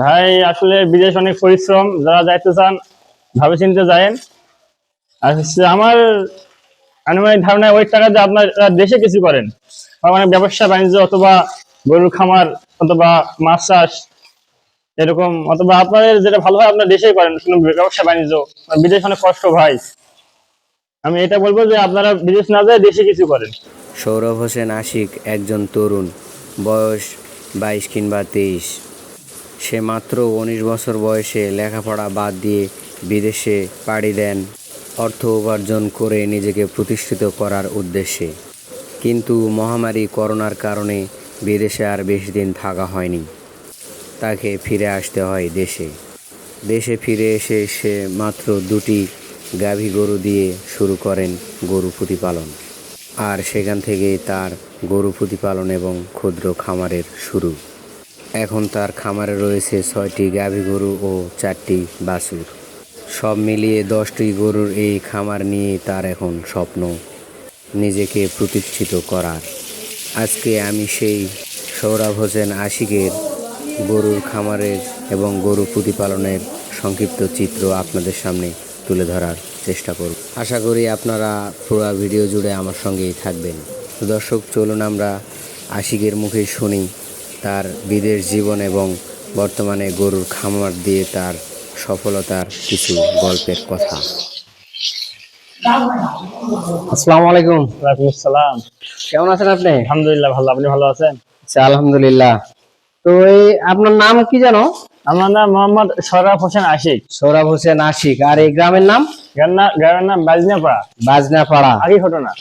ভাই, আসলে বিদেশ অনেক পরিশ্রম। যারা যাইতে চান, ভাবে চিনতে হচ্ছে আমার আনুমানিক ধারণা ওই টাকা দিয়ে আপনার দেশে কিছু করেন। মানে ব্যবসা, বাণিজ্য অথবা গরুর খামার অথবা মাছ চাষ, এরকম। অথবা আপনাদের যেটা ভালো হয়, আপনার দেশেই করেন। কোনো ব্যবসা, বাণিজ্য বিদেশ অনেক কষ্ট ভাই। আমি এটা বলব যে আপনারা বিদেশ না যায় দেশে কিছু করেন। সৌরভ হোসেন আশিক, একজন তরুণ, বয়স বাইশ কিংবা তেইশ। সে মাত্র উনিশ বছর বয়সে লেখাপড়া বাদ দিয়ে বিদেশে পাড়ি দেন, অর্থ উপার্জন করে নিজেকে প্রতিষ্ঠিত করার উদ্দেশ্যে। কিন্তু মহামারী করোনার কারণে বিদেশে আর বেশি দিন থাকা হয়নি। তাকে ফিরে আসতে হয় দেশে। দেশে ফিরে এসে সে মাত্র দুটি গাভী গরু দিয়ে শুরু করেন গরু প্রতিপালন। আর সেখান থেকেই তার গরু প্রতিপালন এবং ক্ষুদ্র খামারের শুরু। এখন তার খামারে রয়েছে ছয়টি গাভী গরু ও চারটি বাছুর। সব মিলিয়ে দশটি গরুর এই খামার নিয়ে তার এখন স্বপ্ন, নিজেকে প্রতিষ্ঠিত করার। আজকে আমি সেই সৌরভ হোসেন আশিকের গরুর খামারের এবং গরু প্রতিপালনের সংক্ষিপ্ত চিত্র আপনাদের সামনে তুলে ধরার চেষ্টা করব। আশা করি আপনারা পুরো ভিডিও জুড়ে আমার সঙ্গেই থাকবেন। দর্শক, চলুন আমরা আশিকের মুখে শুনি তার বিদেশ জীবন এবং বর্তমানে গরুর খামার দিয়ে তার সফলতার কিছু গল্পের কথা। আসসালামু আলাইকুম। ওয়ালাইকুম আসসালাম। কেমন আছেন আপনি? আলহামদুলিল্লাহ ভালো। আপনি ভালো আছেন? আচ্ছা আলহামদুলিল্লাহ। তো এই আপনার নাম কি জানো? আমার নাম মোহাম্মদ সরাফ হোসেন আশিক। সৌরভ হোসেন আশিক। আর এই গ্রামের নাম? গ্রামের গ্রামের নাম বাজনাপাড়া। বাজনাপাড়া। আগে ঘটনা।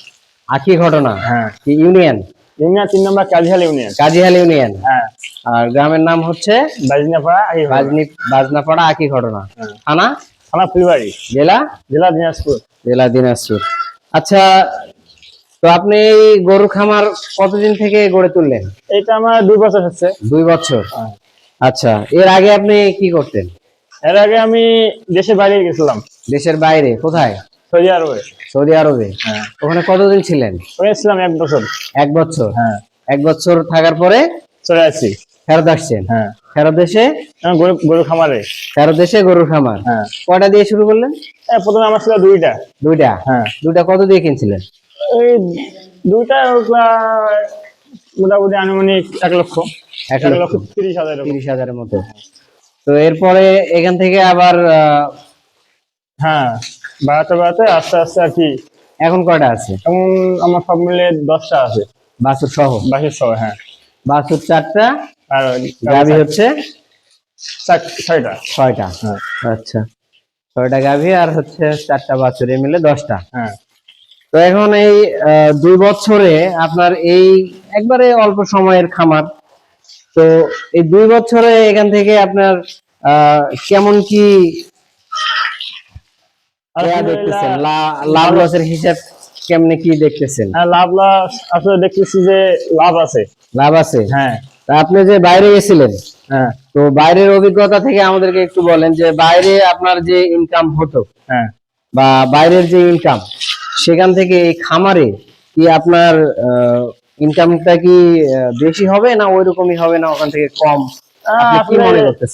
আখি ঘটনা। হ্যাঁ। কি ইউনিয়ন? ইউনিয়ন তিন নম্বর কাজিহাল ইউনিয়ন। কাজীহাল ইউনিয়ন। হ্যাঁ। আর গ্রামের নাম হচ্ছে বাজনাপাড়া বাজনি বাজনাপাড়া আখি ঘটনা। হ্যাঁ। থানা? থানা ফুলবাড়ি। জেলা? জেলা দিনাজপুর। জেলা দিনাজপুর। আচ্ছা তো আপনি এই গরুর খামার কতদিন থেকে গড়ে তুললেন? এটা আমার দুই বছর হচ্ছে। দুই বছর? হ্যাঁ। আচ্ছা এর আগে আপনি কি করতেন? এর আগে আমি দেশের বাইরে গেছিলাম। দেশের বাইরে কোথায়? সৌদি আরবে। সৌদি আরবে? হ্যাঁ। ওখানে কতদিন ছিলেন? ছিলাম এক বছর। এক বছর? হ্যাঁ। এক বছর থাকার পরে চলে আসছি। ফেরত আসছেন? হ্যাঁ। ফেরত এসে? গরু গরু খামারে। ফেরত এসে গরুর খামার? হ্যাঁ। কয়টা দিয়ে শুরু করলেন? প্রথমে আমার ছিল দুইটা। দুইটা? হ্যাঁ। দুইটা কত দিয়ে কিনছিলেন? ওই দুইটা মোটামুটি আনুমানিক এক লক্ষ। এক এক লক্ষ। তিরিশ হাজার। তিরিশ হাজারের মতো। তো এরপরে এখান থেকে আবার হ্যাঁ। বাড়াতে বাড়াতে আস্তে আস্তে আর কি এখন কয়টা আছে? এখন আমার সব মিলে দশটা আছে। বাছুর সহ? বাকির সহ হ্যাঁ। বাছুর চারটা আর গাভী হচ্ছে? ছয়টা। ছয়টা? হ্যাঁ। আচ্ছা। ছয়টা গাভী আর হচ্ছে চারটা বাছুর এই মিলে দশটা। হ্যাঁ। তো এখন এই দুই বছরে আপনার এই একবারে অল্প সময়ের খামার। তো এই দুই বছরে এখান থেকে আপনার আহ, কেমন কি দেখতেছেন? লাভ লসের হিসাব কেমনে কি দেখতেছেন? হ্যাঁ লাভ লাভ আসলে দেখতেছি যে লাভ আছে। লাভ আছে? হ্যাঁ। আপনি যে বাইরে গেছিলেন হ্যাঁ। তো বাইরের অভিজ্ঞতা থেকে আমাদেরকে একটু বলেন যে বাইরে আপনার যে ইনকাম হতো হ্যাঁ। বা বাইরের যে ইনকাম সেখান থেকে এই খামারে কি আপনার ইনকামটা কি বেশি হবে না ওই রকমই হবে না ওখান থেকে কম?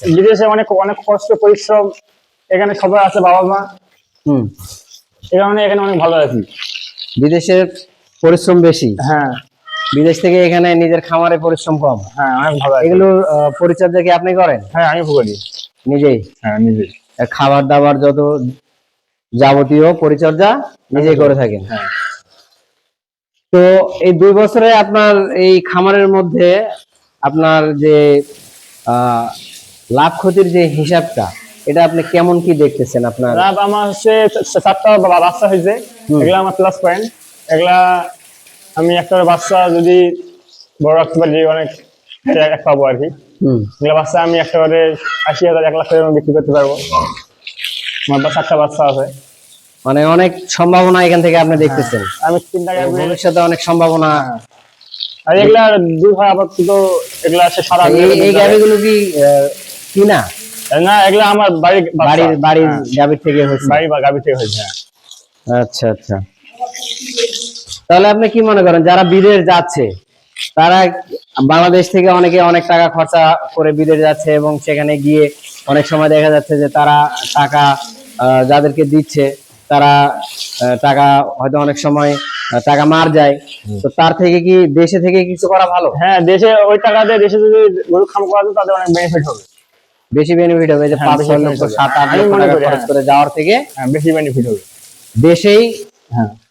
বিদেশে অনেক অনেক কষ্ট পরিশ্রম এখানে সবাই আছে বাবা মা হুম। কারণে এখানে অনেক ভালো আছি। বিদেশের পরিশ্রম বেশি। হ্যাঁ। বিদেশ থেকে এখানে নিজের খামারে পরিশ্রম কম। হ্যাঁ অনেক ভালো এগুলোর পরিচর্যা কি আপনি করেন? হ্যাঁ আমি করি নিজেই? হ্যাঁ নিজে খাবার দাবার যত যাবতীয় পরিচর্যা নিজেই করে থাকেন। হ্যাঁ। তো এই দুই বছরে আপনার এই খামারের মধ্যে আপনার যে আহ, লাভ ক্ষতির যে হিসাবটা এটা আপনি কেমন কি দেখতেছেন আপনার? লাভ আমার হচ্ছে বা- বাচ্চা হয়েছে। এগুলা আমার প্লাস পয়েন্ট এগুলা আমি একটা বাচ্চা যদি বড় রাখতে পারি অনেক এক পাবো আর কি। এগুলা বাচ্চা আমি একটা করে আশি হাজার এক লাখ টাকা বিক্রি করতে পারব। আমার চারটা বাচ্চা আছে। মানে অনেক সম্ভাবনা এখান থেকে আপনি দেখতেছেন। আমি চিন্তা টাকা ভবিষ্যতে অনেক সম্ভাবনা। আর এগুলা দুধ হয় আবার তো এগুলা আছে সারা এই গাভিগুলো কি কিনা? না এগুলা আমার বাড়ির বাচ্চা। বাড়ির বাড়ির হ্যাঁ, থেকে হয়েছে। বাড়ি বা গাভি থেকে হয়েছে হ্যাঁ। আচ্ছা আচ্ছা। তাহলে আপনি কি মনে করেন যারা বিদেশ যাচ্ছে তারা বাংলাদেশ থেকে অনেকে অনেক টাকা খরচা করে বিদেশ যাচ্ছে এবং সেখানে গিয়ে অনেক সময় দেখা যাচ্ছে যে তারা টাকা যাদেরকে দিচ্ছে তারা টাকা হয়তো অনেক সময় টাকা মার যায়। তো তার থেকে কি দেশে থেকে কিছু করা ভালো? হ্যাঁ দেশে ওই টাকা দিয়ে দেশে যদি গরু খাম করা যায় তাদের অনেক বেনিফিট হবে। বেশি বেনিফিট হবে যে হ্যাঁ, পাঁচ ছয় লক্ষ সাত আট লক্ষ টাকা খরচ হ্যাঁ। করে যাওয়ার থেকে হ্যাঁ বেশি বেনিফিট হবে। দেশেই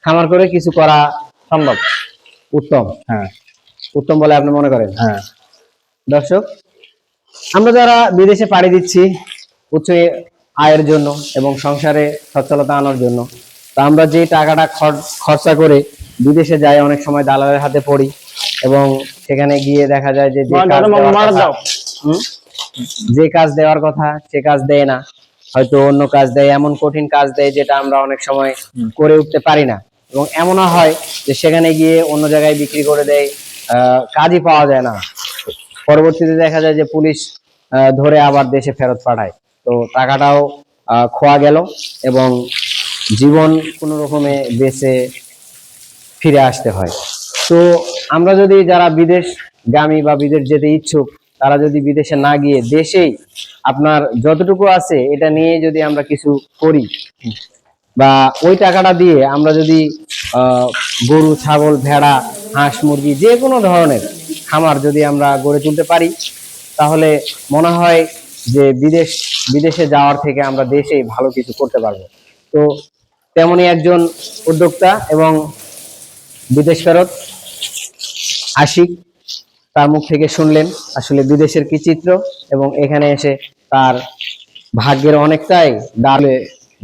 খামার করে কিছু করা সম্ভব। উত্তম। হ্যাঁ। উত্তম বলে আপনি মনে করেন? হ্যাঁ। দর্শক আমরা যারা বিদেশে পাড়ি দিচ্ছি উচ্চ আয়ের জন্য এবং সংসারে সচ্ছলতা আনার জন্য তা আমরা যে টাকাটা খর- খরচা করে বিদেশে যাই অনেক সময় দালালের হাতে পড়ি এবং সেখানে গিয়ে দেখা যায় যে যে কাজ দেওয়ার কথা- সে কাজ দেয় না। হয়তো অন্য কাজ দেয় এমন কঠিন কাজ দেয় যেটা আমরা অনেক সময় করে উঠতে পারি না। এবং এমনও হয় যে সেখানে গিয়ে অন্য জায়গায় বিক্রি করে দেয় কাজই পাওয়া যায় না। পরবর্তীতে দেখা যায় যে পুলিশ ধরে আবার দেশে ফেরত পাঠায়। তো টাকাটাও আহ, খোয়া গেল এবং জীবন কোনো রকমে বেঁচে ফিরে আসতে হয়। তো আমরা যদি যারা বিদেশ গামী বা বিদেশ যেতে ইচ্ছুক তারা যদি বিদেশে না গিয়ে দেশেই আপনার যতটুকু আছে এটা নিয়ে যদি আমরা কিছু করি, বা ওই টাকাটা দিয়ে আমরা যদি গরু, ছাগল, ভেড়া, হাঁস, মুরগি যে কোনো ধরনের খামার যদি আমরা গড়ে তুলতে পারি, তাহলে মনে হয় যে বিদেশ, বিদেশে যাওয়ার থেকে আমরা দেশেই ভালো কিছু করতে পারব। তো তেমনই একজন উদ্যোক্তা এবং বিদেশ ফেরত আশিক। তার মুখ থেকে শুনলেন আসলে বিদেশের কি চিত্র এবং এখানে এসে তার ভাগ্যের অনেকটাই ডালে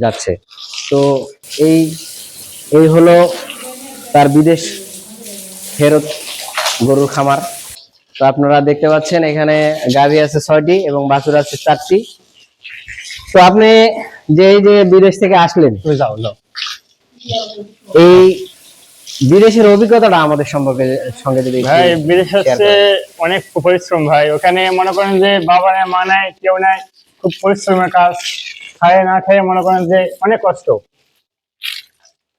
যাচ্ছে। তো এই এই হলো তার বিদেশ ফেরত গরুর খামার। তো আপনারা দেখতে পাচ্ছেন এখানে গাভী আছে ছয়টি এবং বাছুর আছে চারটি। তো আপনি যে এই যে বিদেশ থেকে আসলেন এই বিদেশের অভিজ্ঞতাটা আমাদের সম্পর্কে সঙ্গে যদি ভাই বিদেশ হচ্ছে অনেক পরিশ্রম ভাই। ওখানে মনে করেন যে বাবা নাই মা নাই কেউ নাই খুব পরিশ্রমের কাজ। খায় না খেয়ে মনে করেন যে অনেক কষ্ট।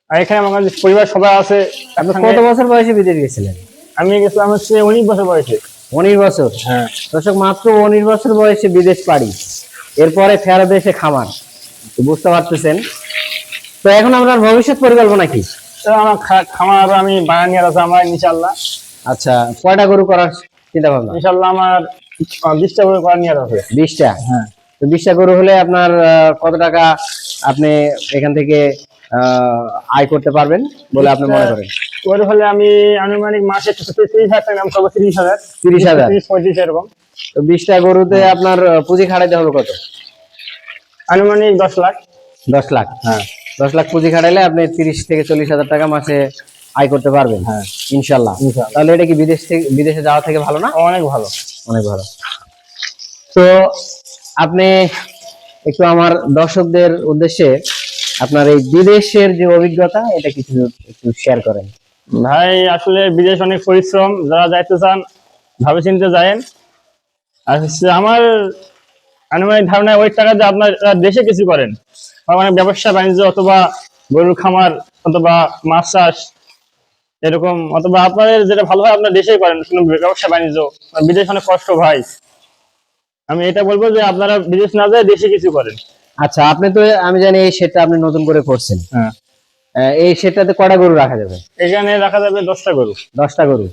আর এখানে করেন পরিবার সবাই আছে আপনি কত বছর বয়সে বিদেশ গেছিলেন? আমি গেছিলাম হচ্ছে উনিশ বছর বয়সে। উনিশ বছর? হ্যাঁ। দর্শক মাত্র উনিশ বছর বয়সে বিদেশ পাড়ি। এরপরে ফেরত এসে খামার। বুঝতে পারতেছেন? তো এখন আপনার ভবিষ্যৎ পরিকল্পনা কি? আমার খামার আমি বানানি আছে আমার ইনশাল্লাহ আচ্ছা কয়টা গরু করার চিন্তা ভাবনা? ইনশাল্লাহ আমার বিশটা করে করার নিয়ে আছে। বিশটা? হ্যাঁ। তো বিশটা গরু হলে আপনার কত টাকা আপনি এখান থেকে আয় করতে পারবেন বলে আপনি মনে করেন? গরু হলে আমি আনুমানিক মাসে তিরিশ হাজার টাকা করব তিরিশ হাজার। 30,000 তিরিশ পঁয়ত্রিশ এরকম। তো বিশটা গরুতে আপনার পুঁজি খাটাইতে হবে কত? আনুমানিক দশ লাখ। দশ লাখ হ্যাঁ। দশ লাখ পুঁজি খাটাইলে আপনি তিরিশ থেকে চল্লিশ হাজার টাকা মাসে আয় করতে পারবেন। হ্যাঁ। ইনশাল্লাহ। তাহলে এটা কি বিদেশ থেকে বিদেশে যাওয়া থেকে ভালো না? অনেক ভালো। অনেক ভালো। তো আপনি একটু আমার দর্শকদের উদ্দেশ্যে আপনার এই বিদেশের যে অভিজ্ঞতা এটা কিছু একটু শেয়ার করেন। ভাই আসলে বিদেশ অনেক পরিশ্রম। যারা যাইতে চান ভাবে চিনতে যায়েন। আর হচ্ছে আমার আনুমানিক ধারণা ওই টাকা দিয়ে আপনার দেশে কিছু করেন। মানে ব্যবসা বাণিজ্য অথবা গরুর খামার অথবা মাছ চাষ এরকম অথবা আপনাদের যেটা ভালো হয় আপনার দেশেই করেন কোনো ব্যবসা বাণিজ্য বিদেশ অনেক কষ্ট ভাই আমি এটা বলব যে আপনারা বিদেশ না যায় দেশে কিছু করেন। আচ্ছা আপনি তো আমি জানি এই সেটটা আপনি নতুন করে করছেন। হ্যাঁ। এই সেটটাতে কটা গরু রাখা যাবে? এখানে রাখা যাবে দশটা গরু। দশটা গরু।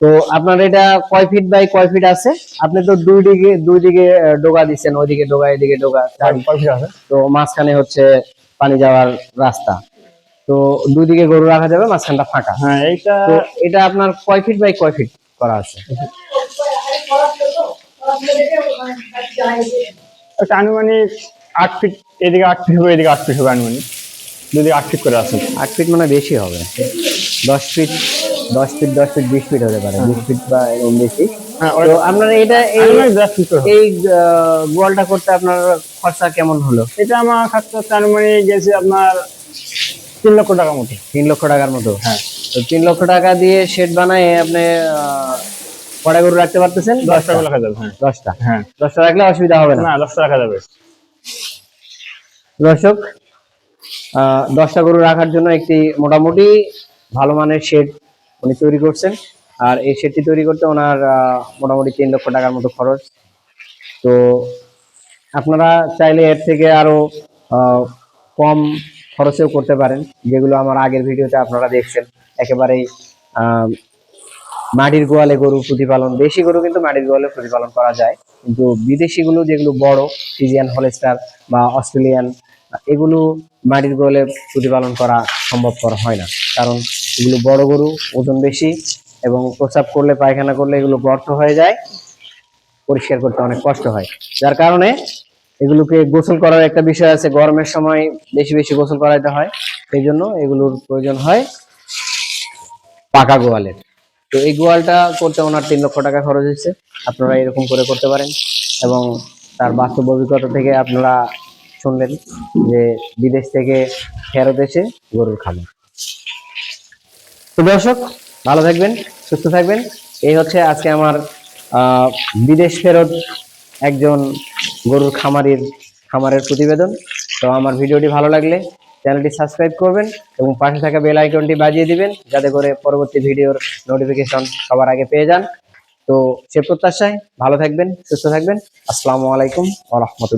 তো আপনার এটা কয় ফিট বাই কয় ফিট আছে? আপনি তো দুই দিকে দুই দিকে ডোগা দিচ্ছেন ওইদিকে ডোগা এদিকে ডোগা কয় feet আছে? তো মাঝখানে হচ্ছে পানি যাওয়ার রাস্তা। তো দুই দিকে গরু রাখা যাবে মাঝখানটা ফাঁকা। হ্যাঁ এইটা তো এটা আপনার কয় ফিট বাই কয় ফিট করা আছে? একটা আনুমানিক আট ফিট এদিকে আট ফিট হবে এদিকে আট ফিট হবে আনুমানিক। দুদিকে আট ফিট করে আছে। আট ফিট মানে বেশি হবে। দশ ফিট দশ ফিট দশ ফিট বিশ ফিট হতে পারে বিশ ফিট বা এরকম বেশি। হ্যাঁ তো আপনার এটা এই। এই গোয়ালটা করতে আপনার খরচা কেমন হলো? এটা আমার হচ্ছে আনুমানিক গেছে আপনার তিন লক্ষ টাকা মতো। তিন লক্ষ টাকার মতো? হ্যাঁ। তো তিন লক্ষ টাকা দিয়ে শেড বানায় আপনি কটা গরু রাখতে পারতেছেন? দশটা। করে রাখা যাবে হ্যাঁ। দশটা। হ্যাঁ। দশটা রাখলে অসুবিধা হবে না? দশটা রাখা যাবে। দর্শক আহ, দশটা গরু রাখার জন্য একটি মোটামুটি ভালো মানের শেড উনি তৈরি করছেন। আর এই সেটটি তৈরি করতে ওনার মোটামুটি তিন লক্ষ টাকার মতো খরচ। তো আপনারা চাইলে এর থেকে আরও আহ, কম খরচেও করতে পারেন যেগুলো আমার আগের ভিডিওতে আপনারা দেখছেন। একেবারেই মাটির গোয়ালে গরু প্রতিপালন দেশি গরু কিন্তু মাটির গোয়ালে প্রতিপালন করা যায়। কিন্তু বিদেশি গুলো যেগুলো বড় ফিজিয়ান হলস্টার বা অস্ট্রেলিয়ান এগুলো মাটির গোয়ালে প্রতিপালন করা সম্ভবপর হয় না। কারণ এগুলো বড় গরু, ওজন বেশি এবং প্রস্রাব করলে, পায়খানা করলে এগুলো গর্ত হয়ে যায়, পরিষ্কার করতে অনেক কষ্ট হয়। যার কারণে এগুলোকে গোসল করার একটা বিষয় আছে, গরমের সময় বেশি বেশি গোসল করাইতে হয়। সেই জন্য এগুলোর প্রয়োজন হয় পাকা গোয়ালের। তো এই গোয়ালটা করতে ওনার তিন লক্ষ টাকা খরচ হয়েছে। আপনারা এরকম করে করতে পারেন এবং তার বাস্তব অভিজ্ঞতা থেকে আপনারা শুনলেন যে বিদেশ থেকে ফেরত এসে গরুর খাবার তো দর্শক, ভালো থাকবেন, সুস্থ থাকবেন। এই হচ্ছে আজকে আমার বিদেশ ফেরত একজন গরুর খামারির, খামারের প্রতিবেদন। তো আমার ভিডিওটি ভালো লাগলে চ্যানেলটি সাবস্ক্রাইব করবেন এবং পাশে থাকা বেল আইকনটি বাজিয়ে দিবেন যাতে করে পরবর্তী ভিডিওর নোটিফিকেশন সবার আগে পেয়ে যান। তো সে প্রত্যাশায় ভালো থাকবেন, সুস্থ থাকবেন। আসসালামু আলাইকুম ওয়া রাহমাতুল্লাহ।